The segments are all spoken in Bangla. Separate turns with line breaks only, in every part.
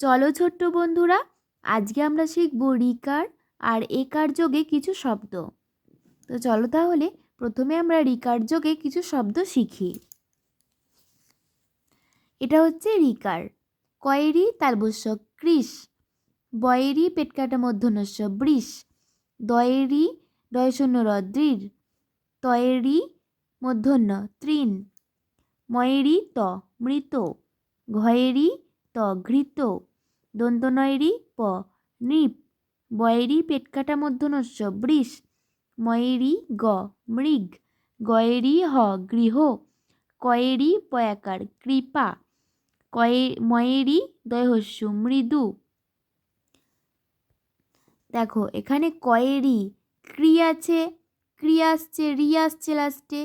চলো ছোট্ট বন্ধুরা, আজকে আমরা শিখব রিকার আর একার যোগে কিছু শব্দ। তো চলো তাহলে প্রথমে আমরা রিকার যোগে কিছু শব্দ শিখি। এটা হচ্ছে রিকার। কয়েরি তালবস্য কৃষ বয়েরি পেটকাটা মধ্যনস্য বৃষ দয়েরি ডয়শূন্য রদ্রির, তয়েরি মধ্যন্য তৃণ, ময়েরি ত মৃত, ঘয়েরি ত ঘৃত। দন্তনয়েরি প, নৃপ, বয়েরি পেটকাটা মধ্যনস্য বৃষ, ময়েরি গ, মৃগ, গয়েরি হ, গৃহ, কয়েরি পয়াকার, কৃপা, কয়ে, ময়েরি দয়হস্যু, মৃদু। দেখো, এখানে কয়েরি, ক্রি আছে, ক্রি আসছে, রি আসছে লাস্টে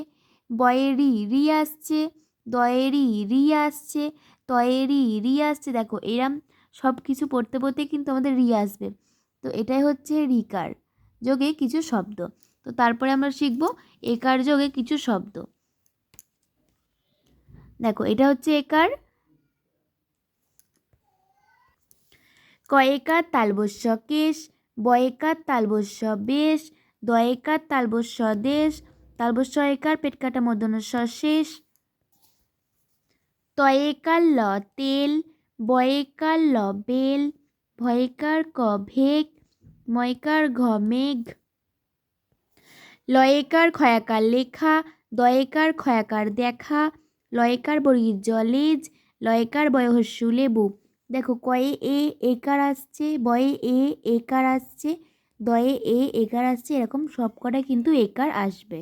বয়েরি, রি আসছে, দয়েরি, রি আসছে, তয়েরি, রি আসছে, দেখো, এরম সব কিছু পড়তে পড়তে কিন্তু আমাদের রি আসবে। তো এটাই হচ্ছে রিকার যোগে কিছু শব্দ। তো তারপরে আমরা শিখব একার যোগে কিছু শব্দ। দেখো, এটা হচ্ছে একার কয়েকার তালবস্য কেশ, বয়েকার তালবস্য বেশ, দয়েকার তালবস্য দেশ, তালবস্য একার পেট কাটা মধ্যনস্য শেষ তয়েকার ল তেল বয়েকার ল বেল ভয়েকার ভেগ ময়কার ঘ মেঘ লয়েকার ক্ষয়াকার লেখা, দয়েকার ক্ষয়াকার দেখা, লয়েকার বর্গীর জলেজ, লয়েকার বয়হস্যু লেবু। দেখো, কয়ে এ একার আসছে, বয়ে এ একার আসছে, দয়ে এ একার আসছে, এরকম সব কটাই কিন্তু একার আসবে।